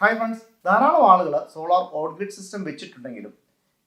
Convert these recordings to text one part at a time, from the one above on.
Hi friends ധാരാളം ആളുകൾ solar on grid grid system വെച്ചിട്ടുണ്ടെങ്കിലും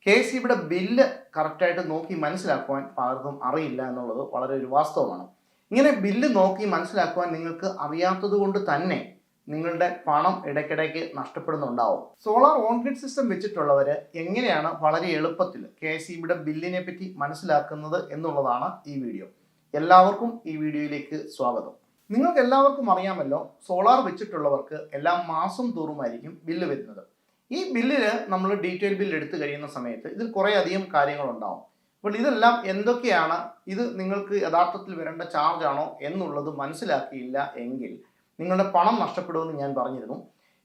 K സിയുടെ ബില്ല് കറക്റ്റായിട്ട് നോക്കി മനസ്സിലാക്കുവാൻ പലർക്കും അറിയില്ല എന്നുള്ളത് വളരെ ഒരു വാസ്തവമാണ്. ഇങ്ങനെ ബില്ല് നോക്കി മനസ്സിലാക്കുവാൻ നിങ്ങൾക്ക് അറിയാത്തത് കൊണ്ട് തന്നെ നിങ്ങളുടെ പണം ഇടയ്ക്കിടയ്ക്ക് നഷ്ടപ്പെടുന്നുണ്ടാവും. സോളാർ ഓൺഗ്രിഡ് സിസ്റ്റം വെച്ചിട്ടുള്ളവർ എങ്ങനെയാണ് വളരെ എളുപ്പത്തിൽ കെ സിയുടെ ബില്ലിനെ പറ്റി മനസ്സിലാക്കുന്നത് എന്നുള്ളതാണ് ഈ വീഡിയോ എല്ലാവർക്കും ഈ വീഡിയോയിലേക്ക് സ്വാഗതം. നിങ്ങൾക്ക് എല്ലാവർക്കും അറിയാമല്ലോ സോളാർ വെച്ചിട്ടുള്ളവർക്ക് എല്ലാ മാസം തോറുമായിരിക്കും ബില്ല് വരുന്നത്. ഈ ബില്ലിൽ നമ്മൾ ഡീറ്റെയിൽ ബില്ല് എടുത്തു കഴിയുന്ന സമയത്ത് ഇതിൽ കുറേ അധികം കാര്യങ്ങളുണ്ടാവും. അപ്പോൾ ഇതെല്ലാം എന്തൊക്കെയാണ്? ഇത് നിങ്ങൾക്ക് യഥാർത്ഥത്തിൽ വരേണ്ട ചാർജ് ആണോ എന്നുള്ളത് മനസ്സിലാക്കിയില്ല എങ്കിൽ നിങ്ങളുടെ പണം നഷ്ടപ്പെടുമെന്ന് ഞാൻ പറഞ്ഞിരുന്നു.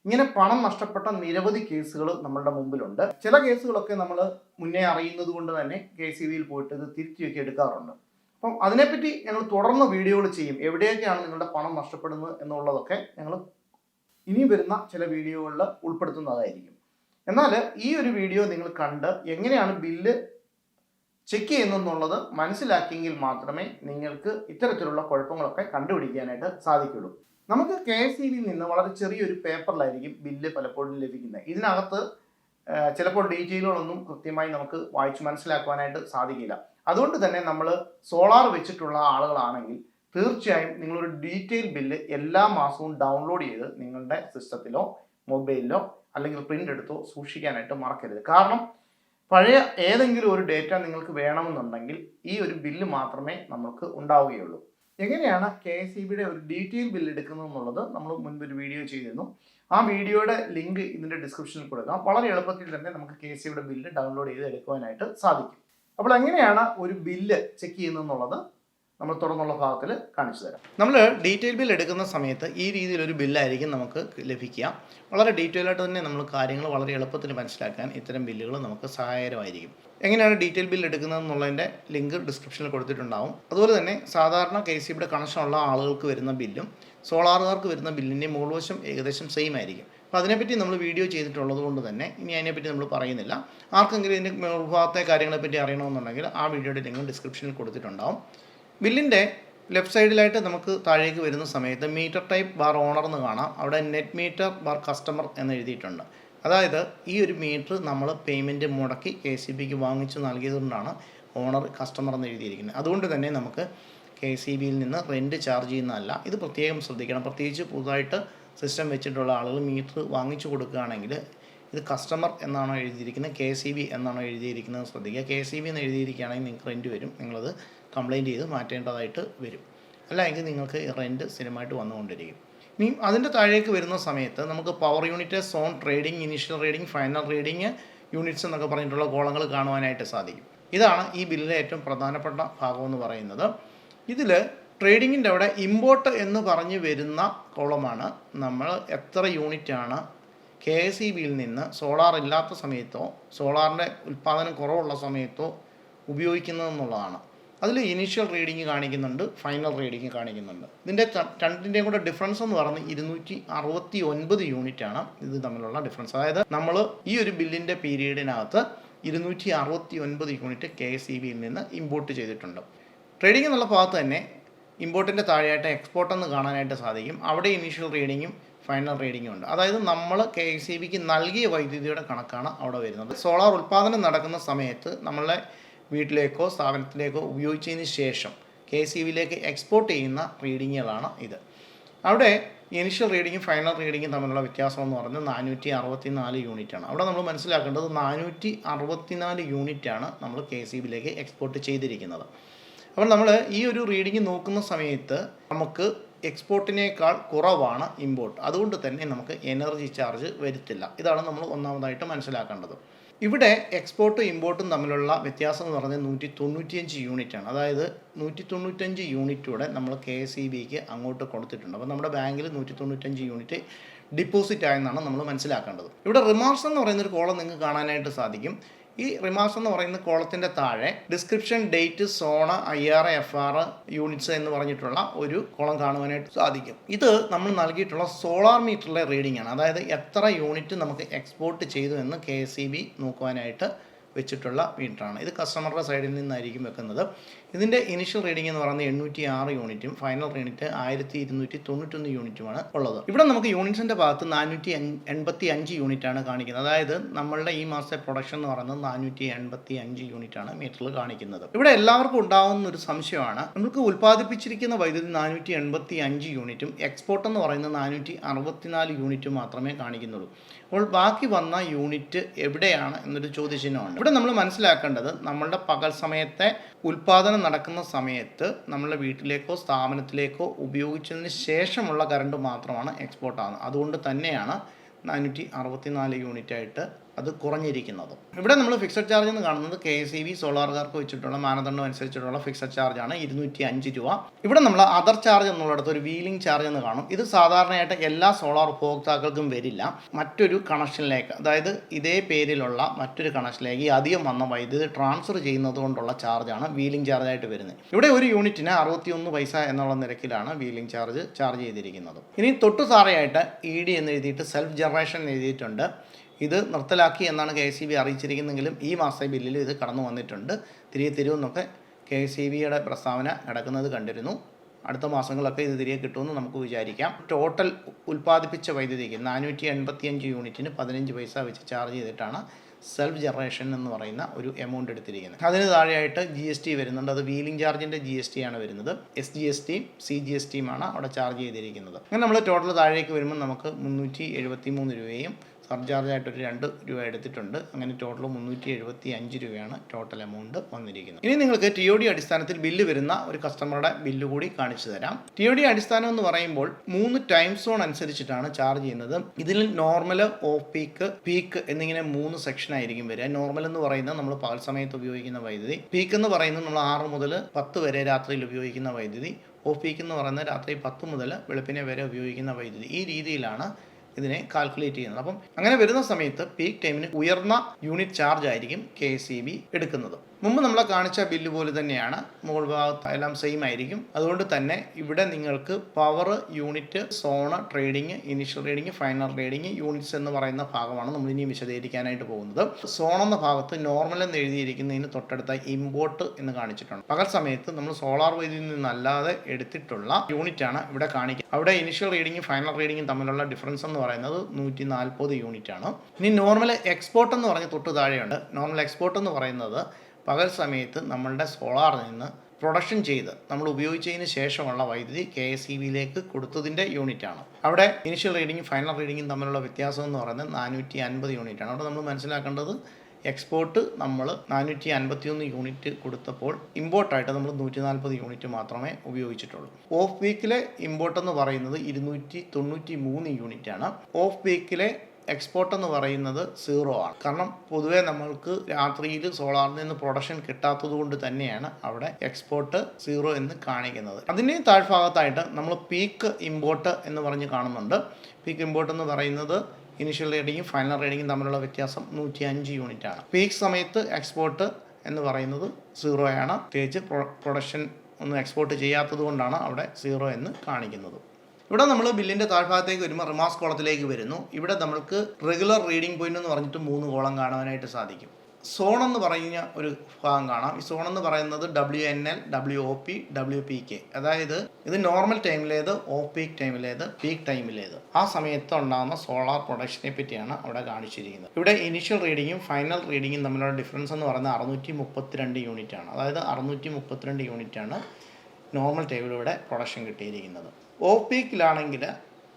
ഇങ്ങനെ പണം നഷ്ടപ്പെട്ട നിരവധി കേസുകൾ നമ്മളുടെ മുമ്പിലുണ്ട്. ചില കേസുകളൊക്കെ നമ്മൾ മുന്നേ അറിയുന്നത് കൊണ്ട് തന്നെ കെ സി ബിയിൽ പോയിട്ട് ഇത് തിരിച്ചു എടുക്കാറുണ്ട്. അപ്പം അതിനെപ്പറ്റി ഞങ്ങൾ തുടർന്ന് വീഡിയോകൾ ചെയ്യും. എവിടെയൊക്കെയാണ് നിങ്ങളുടെ പണം നഷ്ടപ്പെടുന്നത് എന്നുള്ളതൊക്കെ ഞങ്ങൾ ഇനി വരുന്ന ചില വീഡിയോകളിൽ ഉൾപ്പെടുത്തുന്നതായിരിക്കും. എന്നാൽ ഈ ഒരു വീഡിയോ നിങ്ങൾ കണ്ട് എങ്ങനെയാണ് ബില്ല് ചെക്ക് ചെയ്യുന്നെന്നുള്ളത് മനസ്സിലാക്കിയെങ്കിൽ മാത്രമേ നിങ്ങൾക്ക് ഇത്തരത്തിലുള്ള കുഴപ്പങ്ങളൊക്കെ കണ്ടുപിടിക്കാനായിട്ട് സാധിക്കുള്ളൂ നമുക്ക് കെ എസ് ഇ ബിയിൽ നിന്ന് വളരെ ചെറിയൊരു പേപ്പറിലായിരിക്കും ബില്ല് പലപ്പോഴും ലഭിക്കുന്നത്. ഇതിനകത്ത് ചിലപ്പോൾ ഡീറ്റെയിലുകളൊന്നും കൃത്യമായി നമുക്ക് വായിച്ച് മനസ്സിലാക്കുവാനായിട്ട് സാധിക്കില്ല. അതുകൊണ്ട് തന്നെ നമ്മൾ സോളാർ വെച്ചിട്ടുള്ള ആളുകളാണെങ്കിൽ തീർച്ചയായും നിങ്ങളൊരു ഡീറ്റെയിൽ ബില്ല് എല്ലാ മാസവും ഡൗൺലോഡ് ചെയ്ത് നിങ്ങളുടെ സിസ്റ്റത്തിലോ മൊബൈലിലോ അല്ലെങ്കിൽ പ്രിന്റ് എടുത്തോ സൂക്ഷിക്കാനായിട്ട് മറക്കരുത്. കാരണം പഴയ ഏതെങ്കിലും ഒരു ഡേറ്റ നിങ്ങൾക്ക് വേണമെന്നുണ്ടെങ്കിൽ ഈ ഒരു ബില്ല് മാത്രമേ നമുക്ക് ഉണ്ടാവുകയുള്ളൂ. എങ്ങനെയാണ് കെ എസ് ഇ ബിയുടെ ഒരു ഡീറ്റെയിൽ ബില്ല് എടുക്കുന്നത് എന്നുള്ളത് നമ്മൾ മുൻപ് ഒരു വീഡിയോ ചെയ്തിരുന്നു. ആ വീഡിയോയുടെ ലിങ്ക് ഇതിന്റെ ഡിസ്ക്രിപ്ഷനിൽ കൊടുക്കാം. വളരെ എളുപ്പത്തിൽ തന്നെ നമുക്ക് കെ എസ് ബിയുടെ ബില്ല് ഡൗൺലോഡ് ചെയ്ത് എടുക്കുവാനായിട്ട് സാധിക്കും. അപ്പോൾ എങ്ങനെയാണ് ഒരു ബില്ല് ചെക്ക് ചെയ്യുന്നതെന്നുള്ളത് നമ്മൾ തുടർന്നുള്ള ഭാഗത്തിൽ കാണിച്ചു തരാം. നമ്മൾ ഡീറ്റെയിൽ ബിൽ എടുക്കുന്ന സമയത്ത് ഈ രീതിയിലൊരു ബില്ലായിരിക്കും നമുക്ക് ലഭിക്കുക. വളരെ ഡീറ്റെയിൽ ആയിട്ട് തന്നെ നമ്മൾ കാര്യങ്ങൾ വളരെ എളുപ്പത്തിൽ മനസ്സിലാക്കാൻ ഇത്തരം ബില്ലുകൾ നമുക്ക് സഹായകരമായിരിക്കും. എങ്ങനെയാണ് ഡീറ്റെയിൽ ബിൽ എടുക്കുന്നത് എന്നുള്ളതിന്റെ ലിങ്ക് ഡിസ്ക്രിപ്ഷനിൽ കൊടുത്തിട്ടുണ്ടാവും. അതുപോലെ തന്നെ സാധാരണ കെ സി ബിയുടെ കണക്ഷനുള്ള ആളുകൾക്ക് വരുന്ന ബില്ലും സോളാറുകാർക്ക് വരുന്ന ബില്ലിന്റെ മുകൾവശം ഏകദേശം സെയിം ആയിരിക്കും. അപ്പോൾ അതിനെപ്പറ്റി നമ്മൾ വീഡിയോ ചെയ്തിട്ടുള്ളത് കൊണ്ട് തന്നെ ഇനി അതിനെപ്പറ്റി നമ്മൾ പറയുന്നില്ല. ആർക്കെങ്കിലും ഇതിന്റെ മുൾഭാഗത്തെ കാര്യങ്ങളെപ്പറ്റി അറിയണമെന്നുണ്ടെങ്കിൽ ആ വീഡിയോയുടെ ലിങ്ക് ഡിസ്ക്രിപ്ഷനിൽ കൊടുത്തിട്ടുണ്ടാവും. ബില്ലിന്റെ ലെഫ്റ്റ് സൈഡിലായിട്ട് നമുക്ക് താഴേക്ക് വരുന്ന സമയത്ത് മീറ്റർ ടൈപ്പ് ബാർ ഓണർ എന്ന് കാണാം. അവിടെ നെറ്റ് മീറ്റർ ബാർ കസ്റ്റമർ എന്ന് എഴുതിയിട്ടുണ്ട്. അതായത് ഈ ഒരു മീറ്റർ നമ്മൾ പേയ്മെന്റ് മുടക്കി കെ സി ബിക്ക് വാങ്ങിച്ചു നൽകിയതുകൊണ്ടാണ് ഓണർ കസ്റ്റമർ എന്ന് എഴുതിയിരിക്കുന്നത്. അതുകൊണ്ട് തന്നെ നമുക്ക് കെ സി ബിയിൽ നിന്ന് റെന്റ് ചാർജ് ചെയ്യുന്നതല്ല ഇത് പ്രത്യേകം ശ്രദ്ധിക്കണം. പ്രത്യേകിച്ച് പുതുതായിട്ട് സിസ്റ്റം വെച്ചിട്ടുള്ള ആളുകൾ മീറ്റർ വാങ്ങിച്ചു കൊടുക്കുകയാണെങ്കിൽ ഇത് കസ്റ്റമർ എന്നാണോ എഴുതിയിരിക്കുന്നത് കെ സി ബി എന്നാണോ എഴുതിയിരിക്കുന്നത് ശ്രദ്ധിക്കുക. കെ സി ബി എന്ന് എഴുതിയിരിക്കുകയാണെങ്കിൽ നിങ്ങൾക്ക് റെന്റ് വരും. നിങ്ങളത് കംപ്ലയിന്റ് ചെയ്ത് മാറ്റേണ്ടതായിട്ട് വരും. അല്ല എങ്കിൽ നിങ്ങൾക്ക് റെന്റ് സ്ഥിരമായിട്ട് വന്നുകൊണ്ടിരിക്കും. ഇനി അതിന്റെ താഴേക്ക് വരുന്ന സമയത്ത് നമുക്ക് power unit zone trading initial reading final reading units എന്നൊക്കെ പറഞ്ഞിട്ടുള്ള കോളങ്ങൾ കാണുവാനായിട്ട് സാധിക്കും. ഇതാണ് ഈ ബില്ലിലെ ഏറ്റവും പ്രധാനപ്പെട്ട ഭാഗം എന്ന് പറയുന്നത്. ഇതിൽ ട്രേഡിങ്ങിന്റെ അവിടെ ഇമ്പോർട്ട് എന്ന് പറഞ്ഞ് വരുന്ന കോളമാണ് നമ്മൾ എത്ര യൂണിറ്റാണ് കെ എസ് ഇ ബിയിൽ നിന്ന് സോളാർ ഇല്ലാത്ത സമയത്തോ സോളാറിന്റെ ഉൽപ്പാദനം കുറവുള്ള സമയത്തോ ഉപയോഗിക്കുന്നതെന്നുള്ളതാണ് അതിൽ ഇനീഷ്യൽ റീഡിങ് കാണിക്കുന്നുണ്ട് ഫൈനൽ റീഡിങ് കാണിക്കുന്നുണ്ട്. ഇതിന്റെ രണ്ടിന്റെയും കൂടെ ഡിഫറൻസ് എന്ന് പറഞ്ഞ് ഇരുന്നൂറ്റി അറുപത്തി ഒൻപത് യൂണിറ്റാണ് ഇത് തമ്മിലുള്ള ഡിഫറൻസ് അതായത് നമ്മൾ ഈ ഒരു ബില്ലിന്റെ പീരീഡിനകത്ത് ഇരുന്നൂറ്റി അറുപത്തി ഒൻപത് യൂണിറ്റ് കെ എസ് ഇ ബിയിൽ നിന്ന് ഇമ്പോർട്ട് ചെയ്തിട്ടുണ്ട്. ട്രേഡിംഗ് എന്നുള്ള ഭാഗത്ത് തന്നെ ഇമ്പോർട്ടിന്റെ താഴെയായിട്ട് എക്സ്പോർട്ട് എന്ന് കാണാനായിട്ട് സാധിക്കും. അവിടെ ഇനീഷ്യൽ റീഡിങ്ങും ഫൈനൽ റീഡിങ്ങും ഉണ്ട്. അതായത് നമ്മൾ കെ എസ് ഇ ബിക്ക് നൽകിയ വൈദ്യുതിയുടെ കണക്കാണ് അവിടെ വരുന്നത്. സോളാർ ഉൽപ്പാദനം നടക്കുന്ന സമയത്ത് നമ്മളെ വീട്ടിലേക്കോ സ്ഥാപനത്തിലേക്കോ ഉപയോഗിച്ചതിന് ശേഷം കെ സി വിയിലേക്ക് എക്സ്പോർട്ട് ചെയ്യുന്ന റീഡിങ്ങുകളാണ് ഇത്. അവിടെ ഇനിഷ്യൽ റീഡിങ്ങും ഫൈനൽ റീഡിങ്ങും തമ്മിലുള്ള വ്യത്യാസം എന്ന് പറഞ്ഞാൽ നാനൂറ്റി അറുപത്തി നാല് യൂണിറ്റാണ് അവിടെ നമ്മൾ മനസ്സിലാക്കേണ്ടത് നാനൂറ്റി അറുപത്തി നാല് യൂണിറ്റാണ് നമ്മൾ കെ സി ബിയിലേക്ക് എക്സ്പോർട്ട് ചെയ്തിരിക്കുന്നത്. അപ്പോൾ നമ്മൾ ഈ ഒരു റീഡിങ് നോക്കുന്ന സമയത്ത് നമുക്ക് എക്സ്പോർട്ടിനേക്കാൾ കുറവാണ് ഇമ്പോർട്ട് അതുകൊണ്ട് തന്നെ നമുക്ക് എനർജി ചാർജ് വരുത്തില്ല. ഇതാണ് നമ്മൾ ഒന്നാമതായിട്ട് മനസ്സിലാക്കേണ്ടത്. ഇവിടെ എക്സ്പോർട്ടും ഇമ്പോർട്ടും തമ്മിലുള്ള വ്യത്യാസം എന്ന് പറഞ്ഞാൽ നൂറ്റി തൊണ്ണൂറ്റിയഞ്ച് യൂണിറ്റാണ് അതായത് നൂറ്റി തൊണ്ണൂറ്റഞ്ച് യൂണിറ്റൂടെ നമ്മൾ കെ എസ് ഇ ബിക്ക് അങ്ങോട്ട് കൊടുത്തിട്ടുണ്ട്. അപ്പോൾ നമ്മുടെ ബാങ്കിൽ നൂറ്റി തൊണ്ണൂറ്റഞ്ച് യൂണിറ്റ് ഡിപ്പോസിറ്റ് ആയെന്നാണ് നമ്മൾ മനസ്സിലാക്കേണ്ടത്. ഇവിടെ റിമാർക്സ് എന്ന് പറയുന്ന ഒരു കോളം നിങ്ങൾക്ക് കാണാനായിട്ട് സാധിക്കും. ഈ റിമാർക്സ് എന്ന് പറയുന്ന കോളത്തിന്റെ താഴെ description date zone I R F R units എന്ന് പറഞ്ഞിട്ടുള്ള ഒരു കോളം കാണുവാനായിട്ട് സാധിക്കും. ഇത് നമ്മൾ നൽകിയിട്ടുള്ള സോളാർ മീറ്ററിലെ റീഡിംഗ് ആണ്. അതായത് എത്ര യൂണിറ്റ് നമുക്ക് എക്സ്പോർട്ട് ചെയ്തു എന്ന് കെ ബി നോക്കുവാനായിട്ട് വെച്ചിട്ടുള്ള മീറ്ററാണ് ഇത് കസ്റ്റമറുടെ സൈഡിൽ നിന്നായിരിക്കും വെക്കുന്നത്. ഇതിന്റെ ഇനിഷ്യൽ റീഡിംഗ് എന്ന് പറയുന്നത് എണ്ണൂറ്റി ആറ് യൂണിറ്റും ഫൈനൽ റീഡിറ്റ് ആയിരത്തി ഇരുന്നൂറ്റി തൊണ്ണൂറ്റൊന്ന് യൂണിറ്റുമാണ് ഉള്ളത്. ഇവിടെ നമുക്ക് യൂണിറ്റ്സിന്റെ ഭാഗത്ത് നാനൂറ്റി എൺപത്തി അഞ്ച് യൂണിറ്റാണ് കാണിക്കുന്നത്. അതായത് നമ്മളുടെ ഈ മാസത്തെ പ്രൊഡക്ഷൻ എന്ന് പറയുന്നത് നാനൂറ്റി എൺപത്തി അഞ്ച് യൂണിറ്റാണ് മീറ്ററിൽ കാണിക്കുന്നത്. ഇവിടെ എല്ലാവർക്കും ഉണ്ടാകുന്ന ഒരു സംശയമാണ്. നമുക്ക് ഉൽപ്പാദിപ്പിച്ചിരിക്കുന്ന വൈദ്യുതി നാനൂറ്റി എൺപത്തി അഞ്ച് യൂണിറ്റും എക്സ്പോർട്ട് എന്ന് പറയുന്നത് നാനൂറ്റി അറുപത്തിനാല് യൂണിറ്റും മാത്രമേ കാണിക്കുന്നുള്ളൂ. അപ്പോൾ ബാക്കി വന്ന യൂണിറ്റ് എവിടെയാണ് എന്നൊരു ചോദ്യചിഹ്നമാണ് ഇവിടെ നമ്മൾ മനസ്സിലാക്കേണ്ടത് നമ്മളുടെ പകൽ സമയത്തെ ഉൽപാദനം നടക്കുന്ന സമയത്ത് നമ്മളുടെ വീട്ടിലേക്കോ സ്ഥാപനത്തിലേക്കോ ഉപയോഗിച്ചതിന് ശേഷമുള്ള കറണ്ട് മാത്രമാണ് എക്സ്പോർട്ട് ആകുന്നത് അതുകൊണ്ട് തന്നെയാണ് നാനൂറ്റി അറുപത്തിനാല് യൂണിറ്റ് ആയിട്ട് അത് കുറഞ്ഞിരിക്കുന്നത്. ഇവിടെ നമ്മൾ ഫിക്സഡ് ചാർജ് എന്ന് കാണുന്നത് കെ എസ് ഇ ബി സോളാർകാർക്ക് വെച്ചിട്ടുള്ള മാനദണ്ഡം അനുസരിച്ചിട്ടുള്ള ഫിക്സഡ് ചാർജ് ആണ് ഇരുന്നൂറ്റി അഞ്ച് രൂപ. ഇവിടെ നമ്മൾ അതർ ചാർജ് എന്നുള്ളിടത്ത് ഒരു വീലിംഗ് ചാർജ് എന്ന് കാണും. ഇത് സാധാരണയായിട്ട് എല്ലാ സോളാർ ഉപഭോക്താക്കൾക്കും വരില്ല. മറ്റൊരു കണക്ഷനിലേക്ക് അതായത് ഇതേ പേരിലുള്ള മറ്റൊരു കണക്ഷനിലേക്ക് ഈ അധികം വന്ന വൈദ്യുതി ട്രാൻസ്ഫർ ചെയ്യുന്നത് കൊണ്ടുള്ള ചാർജാണ് വീലിംഗ് ചാർജ് ആയിട്ട് വരുന്നത്. ഇവിടെ ഒരു യൂണിറ്റിന് അറുപത്തിയൊന്ന് പൈസ എന്നുള്ള നിരക്കിലാണ് വീലിംഗ് ചാർജ് ചാർജ് ചെയ്തിരിക്കുന്നത്. ഇനി തൊട്ടു സാറയായിട്ട് ഇ ഡി എന്ന് എഴുതിയിട്ട് സെൽഫ് ജനറേഷൻ എഴുതിയിട്ടുണ്ട്. ഇത് നിർത്തലാക്കി എന്നാണ് കെ എസ് സി ബി അറിയിച്ചിരിക്കുന്നെങ്കിലും ഈ മാസത്തെ ബില്ലിൽ ഇത് കടന്നു വന്നിട്ടുണ്ട്. തിരികെ തരുമെന്നൊക്കെ കെ എസ് സി ബിയുടെ പ്രസ്താവന നടക്കുന്നത് കണ്ടിരുന്നു. അടുത്ത മാസങ്ങളൊക്കെ ഇത് തിരികെ കിട്ടുമെന്ന് നമുക്ക് വിചാരിക്കാം. ടോട്ടൽ ഉൽപ്പാദിപ്പിച്ച വൈദ്യുതിക്ക് നാനൂറ്റി എൺപത്തിയഞ്ച് യൂണിറ്റിന് പതിനഞ്ച് പൈസ വെച്ച് ചാർജ് ചെയ്തിട്ടാണ് സെൽഫ് ജനറേഷൻ എന്ന് പറയുന്ന ഒരു എമൗണ്ട് എടുത്തിരിക്കുന്നത്. അതിന് താഴെയായിട്ട് ജി എസ് ടി വരുന്നുണ്ട്. അത് വീലിംഗ് ചാർജിന്റെ ജി എസ് ടി ആണ് വരുന്നത്. എസ് ജി എസ് ടിയും സി ജി എസ് ടിയുമാണ് അവിടെ ചാർജ് ചെയ്തിരിക്കുന്നത്. അങ്ങനെ നമ്മൾ ടോട്ടൽ താഴേക്ക് വരുമ്പോൾ നമുക്ക് മുന്നൂറ്റി എഴുപത്തി മൂന്ന് രൂപയും സർചാർജായിട്ട് ഒരു രണ്ട് രൂപ എടുത്തിട്ടുണ്ട്. അങ്ങനെ ടോട്ടൽ മുന്നൂറ്റി എഴുപത്തി അഞ്ച് രൂപയാണ് ടോട്ടൽ എമൗണ്ട് വന്നിരിക്കുന്നത്. ഇനി നിങ്ങൾക്ക് ടി ഒ ഡി അടിസ്ഥാനത്തിൽ ബില്ല് വരുന്ന ഒരു കസ്റ്റമറുടെ ബില്ല് കൂടി കാണിച്ചു തരാം. ടി ഒ ഡി അടിസ്ഥാനം എന്ന് പറയുമ്പോൾ മൂന്ന് ടൈം സോൺ അനുസരിച്ചിട്ടാണ് ചാർജ് ചെയ്യുന്നത്. ഇതിൽ നോർമൽ ഓഫ് പീക്ക് പീക്ക് എന്നിങ്ങനെ മൂന്ന് സെക്ഷൻ ആയിരിക്കും വരിക. നോർമൽ എന്ന് പറയുന്നത് നമ്മൾ പകൽ സമയത്ത് ഉപയോഗിക്കുന്ന വൈദ്യുതി. പീക്ക് എന്ന് പറയുന്നത് നമ്മൾ ആറ് മുതൽ പത്ത് വരെ രാത്രിയിൽ ഉപയോഗിക്കുന്ന വൈദ്യുതി. ഓഫ് പീക്ക് എന്ന് പറയുന്നത് രാത്രി പത്ത് മുതൽ വെളുപ്പിനെ വരെ ഉപയോഗിക്കുന്ന വൈദ്യുതി. ഈ രീതിയിലാണ് ഇതിനെ കാൽക്കുലേറ്റ് ചെയ്യുന്നത്. അപ്പം അങ്ങനെ വരുന്ന സമയത്ത് പീക്ക് ടൈമിന് ഉയർന്ന യൂണിറ്റ് ചാർജ് ആയിരിക്കും കെ എടുക്കുന്നത്. മുമ്പ് നമ്മളെ കാണിച്ച ബില്ല് പോലെ തന്നെയാണ് മുകൾ ഭാഗത്ത് എല്ലാം സെയിം ആയിരിക്കും. അതുകൊണ്ട് തന്നെ ഇവിടെ നിങ്ങൾക്ക് power unit zone trading initial reading final reading units എന്ന് പറയുന്ന ഭാഗമാണ് നമ്മൾ ഇനി വിശദീകരിക്കാനായിട്ട് പോകുന്നത്. സോൺ എന്ന ഭാഗത്ത് നോർമൽ എന്ന് എഴുതിയിരിക്കുന്നതിന് തൊട്ടടുത്ത ഇമ്പോർട്ട് എന്ന് കാണിച്ചിട്ടുണ്ട്. പകൽ സമയത്ത് നമ്മൾ സോളാർ വൈദ്യുതിയിൽ നിന്നല്ലാതെ എടുത്തിട്ടുള്ള യൂണിറ്റ് ആണ് ഇവിടെ കാണിക്കുക അവിടെ ഇനിഷ്യൽ റീഡിംഗും ഫൈനൽ റീഡിംഗും തമ്മിലുള്ള ഡിഫറൻസ് എന്ന് പറയുന്നത് നൂറ്റി നാൽപ്പത് യൂണിറ്റ് ആണ്. ഇനി നോർമൽ എക്സ്പോർട്ട് എന്ന് പറഞ്ഞ് തൊട്ട് താഴെയുണ്ട്. നോർമൽ എക്സ്പോർട്ട് എന്ന് പറയുന്നത് പകൽ സമയത്ത് നമ്മളുടെ സോളാറിൽ നിന്ന് പ്രൊഡക്ഷൻ ചെയ്ത് നമ്മൾ ഉപയോഗിച്ചതിന് ശേഷമുള്ള വൈദ്യുതി കെ എസ് ഇ ബിയിലേക്ക് കൊടുത്തതിന്റെ യൂണിറ്റാണ് അവിടെ ഇനിഷ്യൽ റീഡിങ്ങും ഫൈനൽ റീഡിങ്ങും തമ്മിലുള്ള വ്യത്യാസം എന്ന് പറയുന്നത് നാനൂറ്റി അൻപത് യൂണിറ്റാണ് അവിടെ നമ്മൾ മനസ്സിലാക്കേണ്ടത് എക്സ്പോർട്ട് നമ്മൾ നാനൂറ്റി അൻപത്തിയൊന്ന് യൂണിറ്റ് കൊടുത്തപ്പോൾ ഇമ്പോർട്ടായിട്ട് നമ്മൾ നൂറ്റി നാൽപ്പത് യൂണിറ്റ് മാത്രമേ ഉപയോഗിച്ചിട്ടുള്ളൂ. ഓഫ് വീക്കിലെ ഇമ്പോർട്ട് എന്ന് പറയുന്നത് ഇരുന്നൂറ്റി തൊണ്ണൂറ്റി മൂന്ന് യൂണിറ്റാണ് ഓഫ് വീക്കിലെ എക്സ്പോർട്ട് എന്ന് പറയുന്നത് സീറോ ആണ്. കാരണം പൊതുവേ നമ്മൾക്ക് രാത്രിയിൽ സോളാറിൽ നിന്ന് പ്രൊഡക്ഷൻ കിട്ടാത്തത് കൊണ്ട് തന്നെയാണ് അവിടെ എക്സ്പോർട്ട് സീറോ എന്ന് കാണിക്കുന്നത്. അതിന് താഴ്ഭാഗത്തായിട്ട് നമ്മൾ പീക്ക് ഇമ്പോർട്ട് എന്ന് പറഞ്ഞ് കാണുന്നുണ്ട്. പീക്ക് ഇമ്പോർട്ട് എന്ന് പറയുന്നത് ഇനിഷ്യൽ റീഡിങ്ങും ഫൈനൽ റീഡിങ്ങും തമ്മിലുള്ള വ്യത്യാസം നൂറ്റി അഞ്ച് യൂണിറ്റ് ആണ്. പീക്ക് സമയത്ത് എക്സ്പോർട്ട് എന്ന് പറയുന്നത് സീറോ ആണ്. പ്രത്യേകിച്ച് പ്രൊഡക്ഷൻ ഒന്നും എക്സ്പോർട്ട് ചെയ്യാത്തത് കൊണ്ടാണ് അവിടെ സീറോ എന്ന് കാണിക്കുന്നത്. ഇവിടെ നമ്മൾ ബില്ലിന്റെ താഴ്ഭാഗത്തേക്ക് വരുമ്പോൾ റിമാസ് കോളത്തിലേക്ക് വരുന്നു. ഇവിടെ നമ്മൾക്ക് റെഗുലർ റീഡിംഗ് പോയിന്റ് എന്ന് പറഞ്ഞിട്ട് മൂന്ന് കോളം കാണാനായിട്ട് സാധിക്കും. സോൺ എന്ന് പറഞ്ഞ ഒരു ഭാഗം കാണാം. ഈ സോൺ എന്ന് പറയുന്നത് W N L W O P W P K അതായത് ഇത് നോർമൽ ടൈമിലേത് ഓ പീക്ക് ടൈമിലേത് പീക്ക് ടൈമിലേത് ആ സമയത്ത് ഉണ്ടാകുന്ന സോളാർ പ്രൊഡക്ഷനെ പറ്റിയാണ് അവിടെ കാണിച്ചിരിക്കുന്നത്. ഇവിടെ ഇനിഷ്യൽ റീഡിങ്ങും ഫൈനൽ റീഡിങ്ങും തമ്മിലുള്ള ഡിഫറൻസ് എന്ന് പറയുന്നത് അറുന്നൂറ്റി മുപ്പത്തിരണ്ട് യൂണിറ്റ് ആണ്. അതായത് അറുന്നൂറ്റി മുപ്പത്തിരണ്ട് യൂണിറ്റ് ആണ് നോർമൽ ടേബിളിവിടെ പ്രൊഡക്ഷൻ കിട്ടിയിരിക്കുന്നത്. ഓഫ് പീക്കിലാണെങ്കിൽ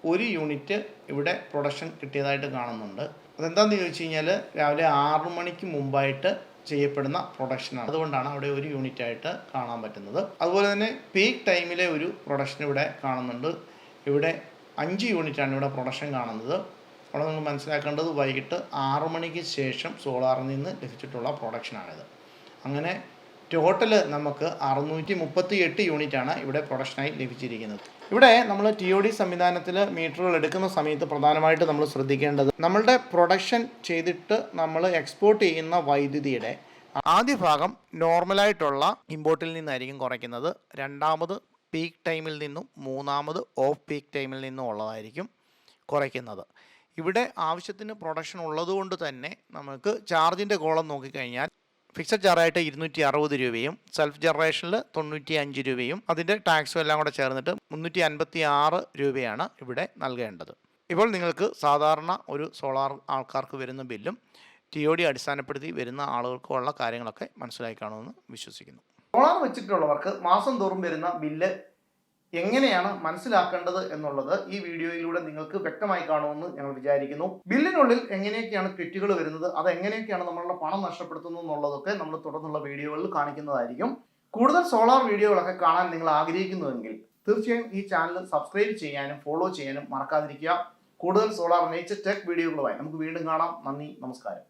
ഒരു യൂണിറ്റ് ഇവിടെ പ്രൊഡക്ഷൻ കിട്ടിയതായിട്ട് കാണുന്നുണ്ട്. അതെന്താണെന്ന് ചോദിച്ചു കഴിഞ്ഞാൽ രാവിലെ ആറ് മണിക്ക് മുമ്പായിട്ട് ചെയ്യപ്പെടുന്ന പ്രൊഡക്ഷനാണ് അതുകൊണ്ടാണ് അവിടെ ഒരു യൂണിറ്റ് ആയിട്ട് കാണാൻ പറ്റുന്നത്. അതുപോലെ തന്നെ പീക്ക് ടൈമിലെ ഒരു പ്രൊഡക്ഷൻ ഇവിടെ കാണുന്നുണ്ട്. ഇവിടെ അഞ്ച് യൂണിറ്റാണ് ഇവിടെ പ്രൊഡക്ഷൻ കാണുന്നത്. അവിടെ നമ്മൾ മനസ്സിലാക്കേണ്ടത് വൈകിട്ട് ആറ് മണിക്ക് ശേഷം സോളാറിൽ നിന്ന് ലഭിച്ചിട്ടുള്ള പ്രൊഡക്ഷനാണിത് അങ്ങനെ ടോട്ടൽ നമുക്ക് അറുന്നൂറ്റി മുപ്പത്തി എട്ട് യൂണിറ്റാണ് ഇവിടെ പ്രൊഡക്ഷനായി ലഭിച്ചിരിക്കുന്നത്. ഇവിടെ നമ്മൾ ടി ഒ ഡി സംവിധാനത്തിൽ മീറ്ററുകൾ എടുക്കുന്ന സമയത്ത് പ്രധാനമായിട്ട് നമ്മൾ ശ്രദ്ധിക്കേണ്ടത് നമ്മളുടെ പ്രൊഡക്ഷൻ ചെയ്തിട്ട് നമ്മൾ എക്സ്പോർട്ട് ചെയ്യുന്ന വൈദ്യുതിയുടെ ആദ്യ ഭാഗം നോർമലായിട്ടുള്ള ഇമ്പോർട്ടിൽ നിന്നായിരിക്കും കുറയ്ക്കുന്നത്. രണ്ടാമത് പീക്ക് ടൈമിൽ നിന്നും മൂന്നാമത് ഓഫ് പീക്ക് ടൈമിൽ നിന്നും ഉള്ളതായിരിക്കും കുറയ്ക്കുന്നത്. ഇവിടെ ആവശ്യത്തിന് പ്രൊഡക്ഷൻ ഉള്ളതുകൊണ്ട് തന്നെ നമുക്ക് ചാർജിന്റെ കോളം നോക്കിക്കഴിഞ്ഞാൽ ഫിക്സഡ് ചാർജായിട്ട് ഇരുന്നൂറ്റി അറുപത് രൂപയും സെൽഫ് ജനറേഷനിൽ തൊണ്ണൂറ്റി അഞ്ച് രൂപയും അതിന്റെ ടാക്സും എല്ലാം കൂടെ ചേർന്നിട്ട് മുന്നൂറ്റി അൻപത്തി ആറ് രൂപയാണ് ഇവിടെ നൽകേണ്ടത്. ഇപ്പോൾ നിങ്ങൾക്ക് സാധാരണ ഒരു സോളാർ ആൾക്കാർക്ക് വരുന്ന ബില്ലും ടി ഒ ഡി അടിസ്ഥാനപ്പെടുത്തി വരുന്ന ആളുകൾക്കുള്ള കാര്യങ്ങളൊക്കെ മനസ്സിലായി കാണുമെന്ന് വിശ്വസിക്കുന്നു. സോളാർ വെച്ചിട്ടുള്ളവർക്ക് മാസം തോറും വരുന്ന ബില്ല് എങ്ങനെയാണ് മനസ്സിലാക്കേണ്ടത് എന്നുള്ളത് ഈ വീഡിയോയിലൂടെ നിങ്ങൾക്ക് വ്യക്തമായി കാണുമെന്ന് ഞങ്ങൾ വിചാരിക്കുന്നു. ബില്ലിനുള്ളിൽ എങ്ങനെയൊക്കെയാണ് തെറ്റുകൾ വരുന്നത് അത് എങ്ങനെയൊക്കെയാണ് നമ്മളുടെ പണം നഷ്ടപ്പെടുത്തുന്നത് എന്നുള്ളതൊക്കെ നമ്മൾ തുടർന്നുള്ള വീഡിയോകളിൽ കാണിക്കുന്നതായിരിക്കും. കൂടുതൽ സോളാർ വീഡിയോകളൊക്കെ കാണാൻ നിങ്ങൾ ആഗ്രഹിക്കുന്നുവെങ്കിൽ തീർച്ചയായും ഈ ചാനൽ സബ്സ്ക്രൈബ് ചെയ്യാനും ഫോളോ ചെയ്യാനും മറക്കാതിരിക്കുക. കൂടുതൽ സോളാർ നേച്ചർ ടെക് വീഡിയോകളുമായി നമുക്ക് വീണ്ടും കാണാം. നന്ദി നമസ്കാരം.